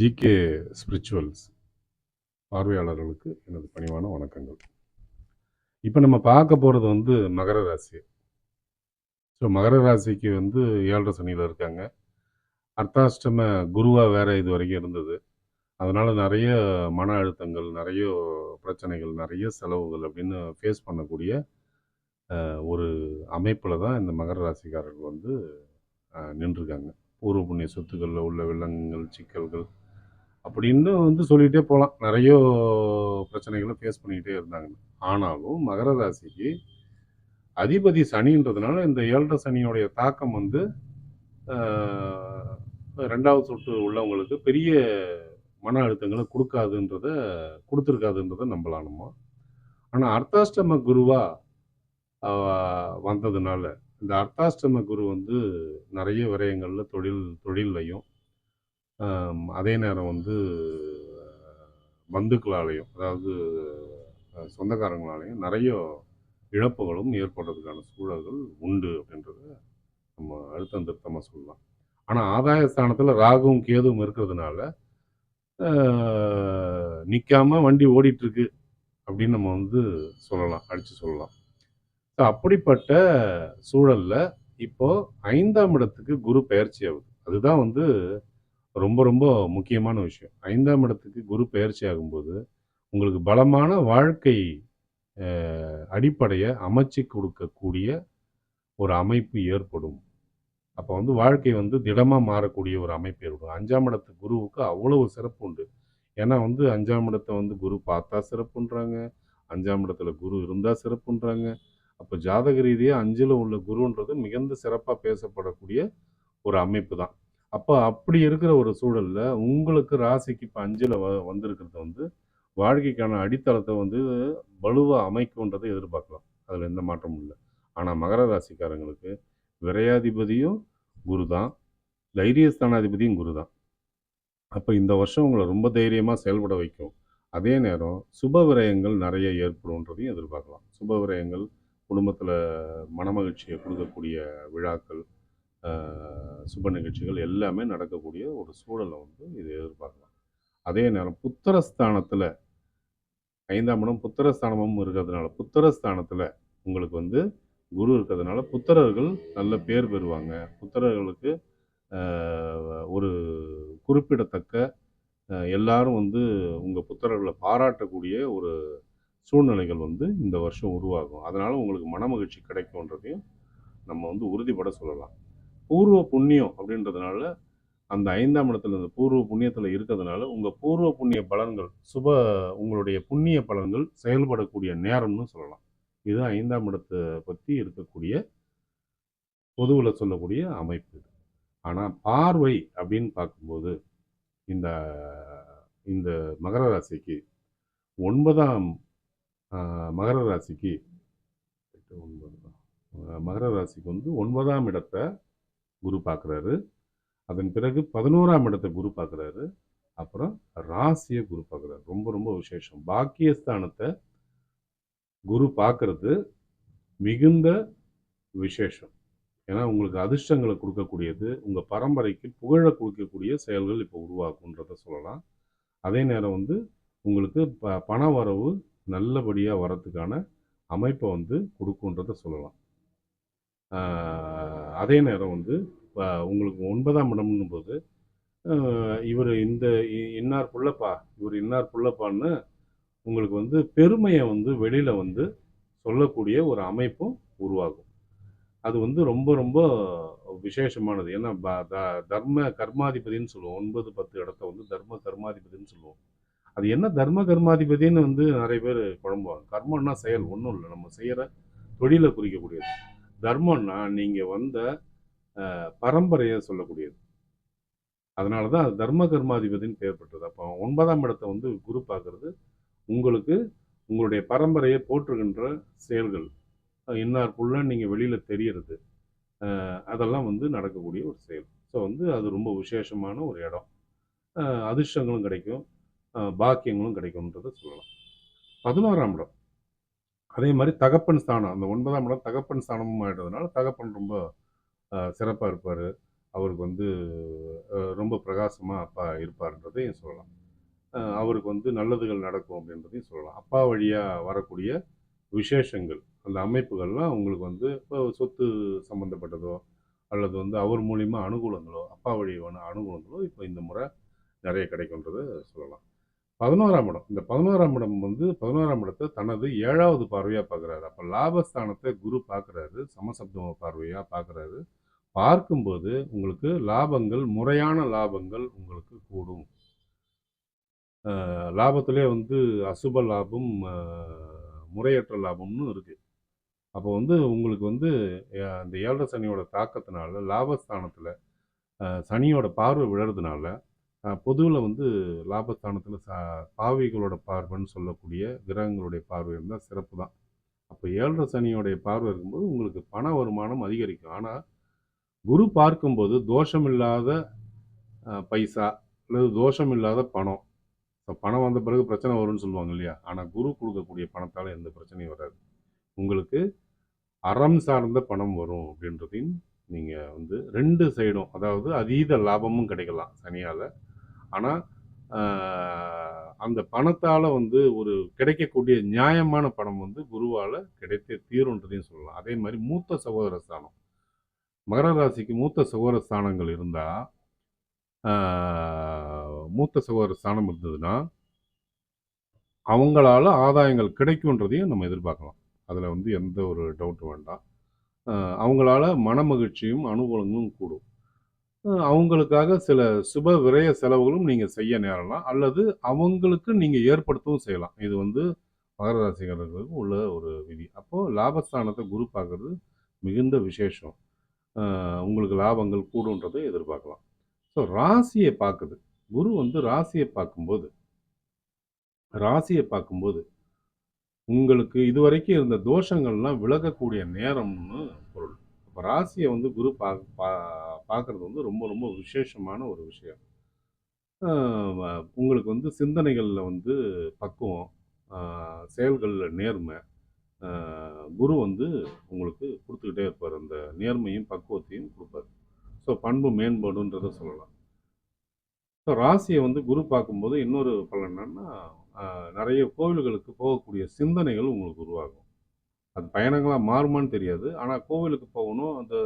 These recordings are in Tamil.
ஜிகே ஸ்பிரிச்சுவல்ஸ் பார்வையாளர்களுக்கு எனது பணிவான வணக்கங்கள். இப்போ நம்ம பார்க்க போகிறது வந்து மகர ராசி. ஸோ மகர ராசிக்கு வந்து ஏழரை சனியில் இருக்காங்க. அர்த்தாஷ்டம குருவாக வேறு இது வரைக்கும் இருந்தது. அதனால் நிறைய மன அழுத்தங்கள் நிறைய பிரச்சனைகள் நிறைய செலவுகள் அப்படின்னு ஃபேஸ் பண்ணக்கூடிய ஒரு அமைப்பில் தான் இந்த மகர ராசிக்காரர்கள் வந்து நின்றுருக்காங்க. பூர்வ புண்ணிய சொத்துக்களில் உள்ள விலங்குகள் சிக்கல்கள் அப்படின்னு வந்து சொல்லிகிட்டே போகலாம் நிறைய பிரச்சனைகளை ஃபேஸ் பண்ணிக்கிட்டே இருந்தாங்க. ஆனாலும் மகர ராசிக்கு அதிபதி சனின்றதுனால இந்த ஏழரை சனியோடைய தாக்கம் வந்து ரெண்டாவது சொட்டு உள்ளவங்களுக்கு பெரிய மன அழுத்தங்களை கொடுக்காதுன்றத கொடுத்துருக்காதுன்றத நம்பலாம் நம்ம ஆனால் அர்த்தாஷ்டம குருவா வந்ததுனால இந்த அர்த்தாஷ்டம குரு வந்து நிறைய விரயங்களில் தொழில் தொழில்லையும் அதே நேரம் வந்து பந்துக்களாலேயும் அதாவது சொந்தக்காரங்களாலேயும் நிறைய இழப்புகளும் ஏற்படுறதுக்கான சூழல்கள் உண்டு அப்படின்றத நம்ம அழுத்தம் திருத்தமாக சொல்லலாம். ஆனால் ஆதாய ஸ்தானத்தில் ராகுவும் கேதுவும் இருக்கிறதுனால நிற்காம வண்டி ஓடிட்டுருக்கு அப்படின்னு நம்ம வந்து சொல்லலாம் அடித்து சொல்லலாம். ஸோ அப்படிப்பட்ட சூழலில் இப்போது ஐந்தாம் இடத்துக்கு குரு பயிற்சி ஆகுது. அதுதான் வந்து ரொம்ப ரொம்ப முக்கியமான விஷயம். ஐந்தாம் இடத்துக்கு குரு பயிற்சி ஆகும்போது உங்களுக்கு பலமான வாழ்க்கை அடிப்படையை அமைச்சு கொடுக்கக்கூடிய ஒரு அமைப்பு ஏற்படும். அப்போ வந்து வாழ்க்கை வந்து திடமாக மாறக்கூடிய ஒரு அமைப்பு ஏற்படும். அஞ்சாம் இடத்து குருவுக்கு அவ்வளவு சிறப்பு உண்டு. ஏன்னா வந்து அஞ்சாம் இடத்தை வந்து குரு பார்த்தா சிறப்புன்றாங்க. அஞ்சாம் இடத்துல குரு இருந்தால் சிறப்புன்றாங்க. அப்போ ஜாதக ரீதியாக அஞ்சில் உள்ள குருன்றது மிகுந்த சிறப்பாக பேசப்படக்கூடிய ஒரு அமைப்பு தான். அப்போ அப்படி இருக்கிற ஒரு சூழலில் உங்களுக்கு ராசிக்கு இப்போ அஞ்சில் வ வந்திருக்கிறது வந்து வாழ்க்கைக்கான அடித்தளத்தை வந்து வலுவாக அமைக்கும்ன்றதை எதிர்பார்க்கலாம். அதில் எந்த மாற்றமும் இல்லை. ஆனால் மகர ராசிக்காரங்களுக்கு விரையாதிபதியும் குரு தான். தைரியஸ்தானாதிபதியும் குரு தான். அப்போ இந்த வருஷம் உங்களை ரொம்ப தைரியமாக செயல்பட வைக்கும். அதே நேரம் சுப விரயங்கள் நிறைய ஏற்படும்ன்றதையும் எதிர்பார்க்கலாம். சுப விரயங்கள் குடும்பத்தில் மனமகிழ்ச்சியை கொடுக்கக்கூடிய விழாக்கள் சுப நிகழ்ச்சிகள் எல்லாமே நடக்கக்கூடிய ஒரு சூழலை வந்து இது எதிர்பார்க்கலாம். அதே நேரம் புத்திரஸ்தானத்தில் ஐந்தாம் இடம் புத்திரஸ்தானமும் இருக்கிறதுனால புத்திரஸ்தானத்தில் உங்களுக்கு வந்து குரு இருக்கிறதுனால புத்திரர்கள் நல்ல பேர் பெறுவாங்க. புத்திரர்களுக்கு ஒரு குறிப்பிடத்தக்க எல்லாரும் வந்து உங்கள் புத்திரர்களை பாராட்டக்கூடிய ஒரு சூழ்நிலைகள் வந்து இந்த வருஷம் உருவாகும். அதனால் உங்களுக்கு மனமகிழ்ச்சி கிடைக்கும்ன்றதையும் நம்ம வந்து உறுதிப்பட சொல்லலாம். பூர்வ புண்ணியம் அப்படின்றதுனால அந்த ஐந்தாம் இடத்துல இந்த பூர்வ புண்ணியத்தில் இருக்கிறதுனால உங்கள் பூர்வ புண்ணிய பலன்கள் சுப உங்களுடைய புண்ணிய பலன்கள் செயல்படக்கூடிய நேரம்னு சொல்லலாம். இது ஐந்தாம் இடத்தை பற்றி இருக்கக்கூடிய பொதுவில் சொல்லக்கூடிய அமைப்பு இது. ஆனால் பார்வை அப்படின்னு பார்க்கும்போது இந்த இந்த மகர ராசிக்கு ஒன்பதாம் மகர ராசிக்கு ஒன்பது மகர ராசிக்கு வந்து ஒன்பதாம் இடத்தை குரு பார்க்குறாரு. அதன் பிறகு பதினோராம் இடத்தை குரு பார்க்குறாரு. அப்புறம் ராசியை குரு பார்க்குறாரு. ரொம்ப ரொம்ப விசேஷம். பாக்கியஸ்தானத்தை குரு பார்க்கறது மிகுந்த விசேஷம். ஏன்னா உங்களுக்கு அதிர்ஷ்டங்களை கொடுக்கக்கூடியது உங்கள் பரம்பரைக்கு புகழை கொடுக்கக்கூடிய செயல்கள் இப்போ உருவாக்குன்றத சொல்லலாம். அதே நேரம் வந்து உங்களுக்கு ப பண வரவு நல்லபடியாக வரத்துக்கான அமைப்பை வந்து கொடுக்குன்றத சொல்லலாம். அதே நேரம் வந்து இப்போ உங்களுக்கு ஒன்பதாம் இடம்னும் போது இவர் இந்த இ- இன்னார் புள்ளப்பா இவர் இன்னார் புள்ளப்பான்னு உங்களுக்கு வந்து பெருமையை வந்து வெளியில் வந்து சொல்லக்கூடிய ஒரு அமைப்பும் உருவாகும். அது வந்து ரொம்ப ரொம்ப விசேஷமானது. ஏன்னா ப- த- தர்ம கர்மாதிபதின்னு சொல்லுவோம். ஒன்பது பத்து இடத்த வந்து தர்ம கர்மாதிபதினு சொல்லுவோம். அது என்ன தர்ம கர்மாதிபதின்னு வந்து நிறைய பேர் குழம்புவாங்க. கர்மம்னா செயல் ஒன்றும் இல்லை. நம்ம செய்கிற தொழிலை குறிக்கக்கூடியது. தர்மம்னா நீங்கள் வந்த பரம்பரையை சொல்லக்கூடியது. அதனால தான் அது தர்ம கர்மாதிபதின்னு பெயர் பெற்றது. அப்போ ஒன்பதாம் இடத்தை வந்து குரு பார்க்கறது உங்களுக்கு உங்களுடைய பரம்பரையை போற்றுகின்ற செயல்கள். அஹ், இன்னார் நீங்கள் வெளியில் தெரியறது. அதெல்லாம் வந்து நடக்கக்கூடிய ஒரு செயல். ஸோ வந்து அது ரொம்ப விசேஷமான ஒரு இடம். அதிர்ஷ்டங்களும் கிடைக்கும். பாக்கியங்களும் கிடைக்கும்ன்றதை சொல்லலாம். பதினோராம் இடம். அதே மாதிரி தகப்பன் ஸ்தானம் அந்த ஒன்பதாம் இடம் தகப்பன் ஸ்தானமும் ஆயிடுறதுனால தகப்பன் ரொம்ப சிறப்பாக இருப்பார். அவருக்கு வந்து ரொம்ப பிரகாசமாக அப்பா இருப்பார்ன்றதையும் சொல்லலாம். அவருக்கு வந்து நல்லதுகள் நடக்கும் அப்படின்றதையும் சொல்லலாம். அப்பா வழியாக வரக்கூடிய விசேஷங்கள் அந்த அமைப்புகள்லாம் உங்களுக்கு வந்து இப்போ சொத்து சம்மந்தப்பட்டதோ அல்லது வந்து அவர் மூலிமா அனுகூலங்களோ அப்பா வழியான அனுகூலங்களோ இப்போ இந்த முறை நிறைய கிடைக்குன்றதை சொல்லலாம். பதினோராம் இடம். இந்த பதினோராம் இடம் வந்து பதினோராம் இடத்தை தனது ஏழாவது பார்வையாக பார்க்குறாரு. அப்போ லாபஸ்தானத்தை குரு பார்க்குறாரு. சமசப்தம பார்வையாக பார்க்குறாரு. பார்க்கும்போது உங்களுக்கு லாபங்கள் முறையான லாபங்கள் உங்களுக்கு கூடும். லாபத்திலே வந்து அசுப லாபம் முறையற்ற லாபம்னு இருக்குது அப்போ வந்து உங்களுக்கு வந்து அந்த ஏழரை சனியோட தாக்கத்தினால லாபஸ்தானத்தில் சனியோட பார்வை விழறதுனால பொதுவில் வந்து லாபஸ்தானத்தில் சா பாவிகளோட பார்வைன்னு சொல்லக்கூடிய கிரகங்களுடைய பார்வை இருந்தால் சிறப்பு தான். அப்போ ஏழரை சனியோடைய பார்வை இருக்கும்போது உங்களுக்கு பண வருமானம் அதிகரிக்கும். ஆனால் குரு பார்க்கும்போது தோஷம் இல்லாத பைசா அல்லது தோஷம் இல்லாத பணம். இப்போ பணம் வந்த பிறகு பிரச்சனை வரும்னு சொல்லுவாங்க இல்லையா? ஆனால் குரு கொடுக்கக்கூடிய பணத்தால் எந்த பிரச்சனையும் வராது. உங்களுக்கு அறம் சார்ந்த பணம் வரும் அப்படின்றதையும் நீங்கள் வந்து ரெண்டு சைடும் அதாவது அதீத லாபமும் கிடைக்கலாம் சனியால். ஆனால் அந்த பணத்தால் வந்து ஒரு கிடைக்கக்கூடிய நியாயமான பணம் வந்து குருவால் கிடைத்தே தீருன்றதையும் சொல்லலாம். அதே மாதிரி மூத்த சகோதர ஸ்தானம். மகர ராசிக்கு மூத்த சகோதர ஸ்தானங்கள் இருந்தால் மூத்த சகோதர ஸ்தானம் இருந்ததுன்னா அவங்களால ஆதாயங்கள் கிடைக்குன்றதையும் நம்ம எதிர்பார்க்கலாம். அதில் வந்து எந்த ஒரு டவுட்டும் வேண்டாம். அவங்களால மன மகிழ்ச்சியும் அனுகூலங்களும் கூடும். அவங்களுக்காக சில சுப விரய செலவுகளும் நீங்கள் செய்ய நேரலாம். அல்லது அவங்களுக்கு நீங்கள் ஏற்படுத்தவும் செய்யலாம். இது வந்து மகர ராசிக்காரர்களுக்கு உள்ள ஒரு விதி. அப்போது லாபஸ்தானத்தை குரு பார்க்கறது மிகுந்த விசேஷம். உங்களுக்கு லாபங்கள் கூடுன்றதை எதிர்பார்க்கலாம். ஸோ ராசியை பார்க்குது. குரு வந்து ராசியை பார்க்கும்போது ராசியை பார்க்கும்போது உங்களுக்கு இதுவரைக்கும் இருந்த தோஷங்கள்லாம் விலகக்கூடிய நேரம்னு பொருள். இப்போ ராசியை வந்து குரு பா பா பார்க்குறது வந்து ரொம்ப ரொம்ப விசேஷமான ஒரு விஷயம். உங்களுக்கு வந்து சிந்தனைகளில் வந்து பக்குவம் செயல்களில் நேர்மை குரு வந்து உங்களுக்கு கொடுத்துக்கிட்டே இருப்பார். அந்த நேர்மையும் பக்குவத்தையும் கொடுப்பார். ஸோ பண்பு மேம்பாடுன்றத சொல்லலாம். ஸோ ராசியை வந்து குரு பார்க்கும்போது இன்னொரு பலன் என்னன்னா நிறைய கோவில்களுக்கு போகக்கூடிய சிந்தனைகள் உங்களுக்கு உருவாகும். அது பயணங்களாக மாறுமான்னு தெரியாது. ஆனால் கோவிலுக்கு போகணும் அந்த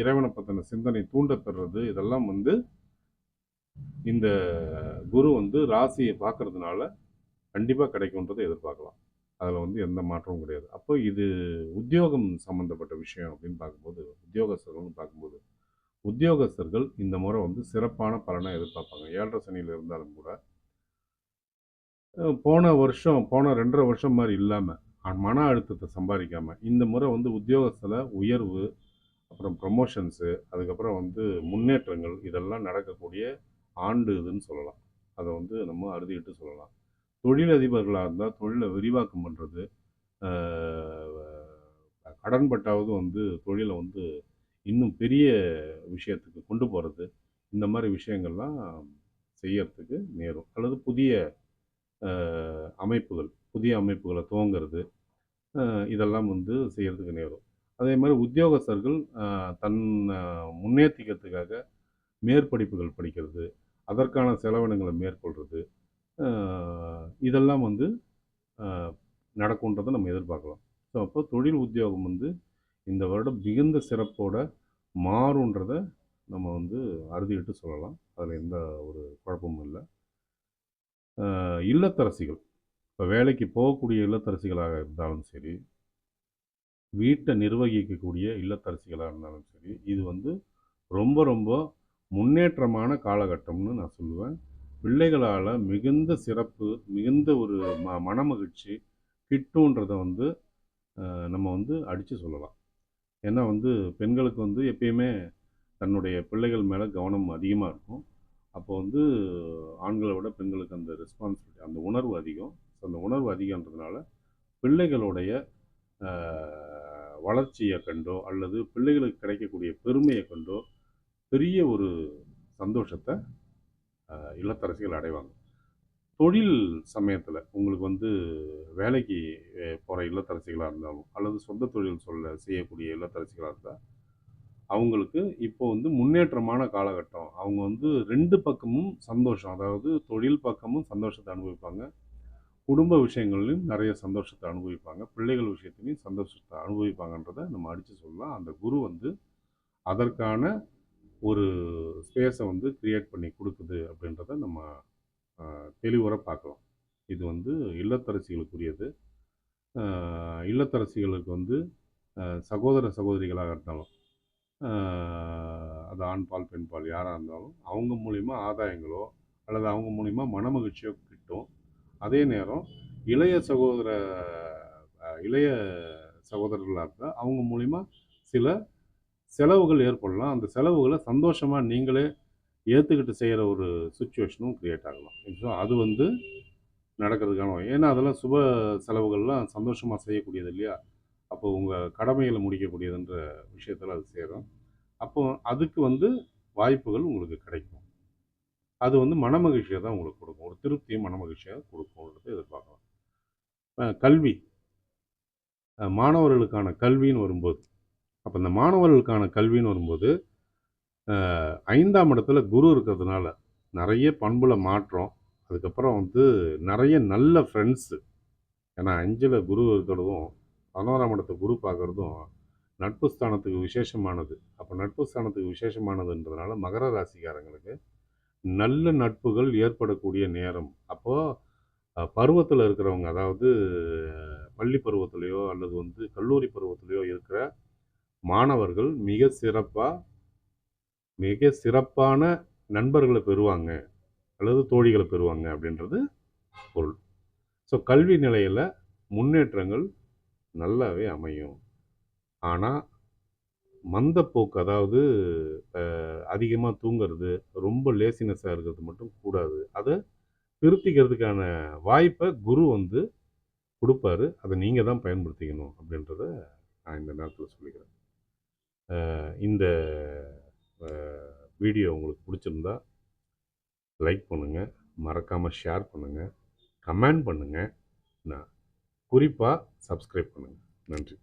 இறைவனை பற்றின சிந்தனை தூண்ட பெறுறது இதெல்லாம் வந்து இந்த குரு வந்து ராசியை பார்க்கறதுனால கண்டிப்பாக கிடைக்கும்ன்றதை எதிர்பார்க்கலாம். அதில் வந்து எந்த மாற்றமும் கிடையாது. அப்போ இது உத்தியோகம் சம்மந்தப்பட்ட விஷயம் அப்படின்னு பார்க்கும்போது உத்தியோகஸ்தர்கள்னு பார்க்கும்போது உத்தியோகஸ்தர்கள் இந்த முறை வந்து சிறப்பான பலனை எதிர்பார்ப்பாங்க. ஏழரை சனியில் இருந்தாலும் கூட போன வருஷம் போன ரெண்டரை வருஷம் மாதிரி இல்லாமல் மன அழுத்தத்தை சம்பாதிக்காமல் இந்த முறை வந்து உத்தியோகத்தில் உயர்வு அப்புறம் ப்ரமோஷன்ஸு அதுக்கப்புறம் வந்து முன்னேற்றங்கள் இதெல்லாம் நடக்கக்கூடிய ஆண்டு இதுன்னு சொல்லலாம். அதை வந்து நம்ம அறுதிட்டு சொல்லலாம். தொழிலதிபர்களாக இருந்தால் தொழிலை விரிவாக்கம் பண்ணுறது கடன்பட்டாவது வந்து தொழிலை வந்து இன்னும் பெரிய விஷயத்துக்கு கொண்டு போகிறது இந்த மாதிரி விஷயங்கள்லாம் செய்யறதுக்கு நேரும். அல்லது புதிய அமைப்புகள் புதிய அமைப்புகளை துவங்கிறது இதெல்லாம் வந்து செய்கிறதுக்கு நேரும். அதே மாதிரி உத்தியோகஸ்தர்கள் தன் முன்னேற்றிக்கிறதுக்காக மேற்படிப்புகள் படிக்கிறது அதற்கான செலவினங்களை மேற்கொள்கிறது இதெல்லாம் வந்து நடக்கும்ன்றதை நடக்குன்றதை நம்ம எதிர்பார்க்கலாம். ஸோ அப்போ தொழில் உத்தியோகம் வந்து இந்த வருடம் மிகுந்த சிறப்போட மாறுன்றத நம்ம வந்து அறுதிட்டு சொல்லலாம். அதில் எந்த ஒரு குழப்பமும் இல்லை. இல்லத்தரசிகள். இப்போ வேலைக்கு போகக்கூடிய இல்லத்தரசிகளாக இருந்தாலும் சரி வீட்டை நிர்வகிக்கக்கூடிய இல்லத்தரசிகளாக இருந்தாலும் சரி இது வந்து ரொம்ப ரொம்ப முன்னேற்றமான காலகட்டம்னு நான் சொல்லுவேன். பிள்ளைகளால் மிகுந்த சிறப்பு மிகுந்த ஒரு ம மனமகிழ்ச்சி கிட்டுன்றதை வந்து நம்ம வந்து அடித்து சொல்லலாம். ஏன்னா வந்து பெண்களுக்கு வந்து எப்பயுமே தன்னுடைய பிள்ளைகள் மேலே கவனம் அதிகமாக இருக்கும். அப்போ வந்து ஆண்களை விட பெண்களுக்கு அந்த ரெஸ்பான்சிபிலிட்டி அந்த உணர்வு அதிகம். ஸோ அந்த உணர்வு அதிகன்றதுனால பிள்ளைகளுடைய வளர்ச்சியை கண்டோ அல்லது பிள்ளைகளுக்கு கிடைக்கக்கூடிய பெருமையை கண்டோ பெரிய ஒரு சந்தோஷத்தை இல்லத்தரசிகள் அடைவாங்க. தொழில் சமயத்தில் உங்களுக்கு வந்து வேலைக்கு போகிற இல்லத்தரசிகளாக இருந்தாலும் அல்லது சொந்த தொழில் சொல்ல செய்யக்கூடிய இல்லத்தரசிகளாக இருந்தால் அவங்களுக்கு இப்போ வந்து முன்னேற்றமான காலகட்டம். அவங்க வந்து ரெண்டு பக்கமும் சந்தோஷம். அதாவது தொழில் பக்கமும் சந்தோஷத்தை அனுபவிப்பாங்க. குடும்ப விஷயங்கள்லையும் நிறைய சந்தோஷத்தை அனுபவிப்பாங்க. பிள்ளைகள் விஷயத்துலையும் சந்தோஷத்தை அனுபவிப்பாங்கன்றதை நம்ம அடித்து சொல்லலாம். அந்த குரு வந்து அதற்கான ஒரு ஸ்பேஸை வந்து கிரியேட் பண்ணி கொடுக்குது அப்படின்றத நம்ம தெளிவுற பார்க்கலாம். இது வந்து இல்லத்தரசிகளுக்குரியது. இல்லத்தரசிகளுக்கு வந்து சகோதர சகோதரிகளாக இருந்தாலும் அது ஆண் பால் பெண் பால் யாராக இருந்தாலும் அவங்க மூலிமா ஆதாயங்களோ அல்லது அவங்க மூலிமா மனமகிழ்ச்சியோ கிட்டும் அதே நேரம் இளைய சகோதர இளைய சகோதரர்களாக இருந்தால் அவங்க மூலிமா சில செலவுகள் ஏற்படலாம். அந்த செலவுகளை சந்தோஷமாக நீங்களே ஏற்றுக்கிட்டு செய்கிற ஒரு சுச்சுவேஷனும் க்ரியேட் ஆகலாம். ஸோ அது வந்து நடக்கிறதுக்கான ஏன்னா அதெல்லாம் சுப செலவுகள்லாம் சந்தோஷமாக செய்யக்கூடியது இல்லையா? அப்போ உங்கள் கடமைகளை முடிக்கக்கூடியதுன்ற விஷயத்தில் அது சேரும். அப்போ அதுக்கு வந்து வாய்ப்புகள் உங்களுக்கு கிடைக்கும். அது வந்து மனமகிழ்ச்சியை தான் உங்களுக்கு கொடுக்கும். ஒரு திருப்தியும் மனமகிழ்ச்சியாக கொடுக்கும்ன்றது எதிர்பார்க்கலாம். கல்வி. மாணவர்களுக்கான கல்வின்னு வரும்போது அப்போ இந்த மாணவர்களுக்கான கல்வின்னு வரும்போது ஐந்தாம் இடத்துல குரு இருக்கிறதுனால நிறைய பண்புல மாற்றம் அதுக்கப்புறம் வந்து நிறைய நல்ல ஃப்ரெண்ட்ஸு ஏன்னா அஞ்சில் குரு இருக்கிறதும் பதினோராம் இடத்த குரு பார்க்குறதும் நட்பு ஸ்தானத்துக்கு விசேஷமானது. அப்போ நட்பு ஸ்தானத்துக்கு விசேஷமானதுன்றதுனால மகர ராசிக்காரங்களுக்கு நல்ல நட்புகள் ஏற்படக்கூடிய நேரம். அப்போது பருவத்தில் இருக்கிறவங்க அதாவது பள்ளி பருவத்திலையோ அல்லது வந்து கல்லூரி பருவத்திலையோ இருக்கிற மாணவர்கள் மிக சிறப்பாக மிக சிறப்பான நண்பர்களை பெறுவாங்க. அல்லது தோழிகளை பெறுவாங்க அப்படின்றது பொருள். ஸோ கல்வி நிலையில் முன்னேற்றங்கள் நல்லாவே அமையும். ஆனால் மந்தப்போக்கு அதாவது அதிகமாக தூங்குறது ரொம்ப லேசினஸாக இருக்கிறது மட்டும் கூடாது. அதை திருத்திக்கிறதுக்கான வாய்ப்பை குரு வந்து கொடுப்பாரு. அதை நீங்கள் தான் பயன்படுத்திக்கணும் அப்படின்றத நான் இந்த நேரத்தில் சொல்லிக்கிறேன். இந்த வீடியோ உங்களுக்கு பிடிச்சிருந்தா லைக் பண்ணுங்கள் மறக்காமல் ஷேர் பண்ணுங்கள் கமெண்ட் பண்ணுங்கள் நான் குறிப்பாக சப்ஸ்கிரைப் பண்ணுங்கள் நன்றி.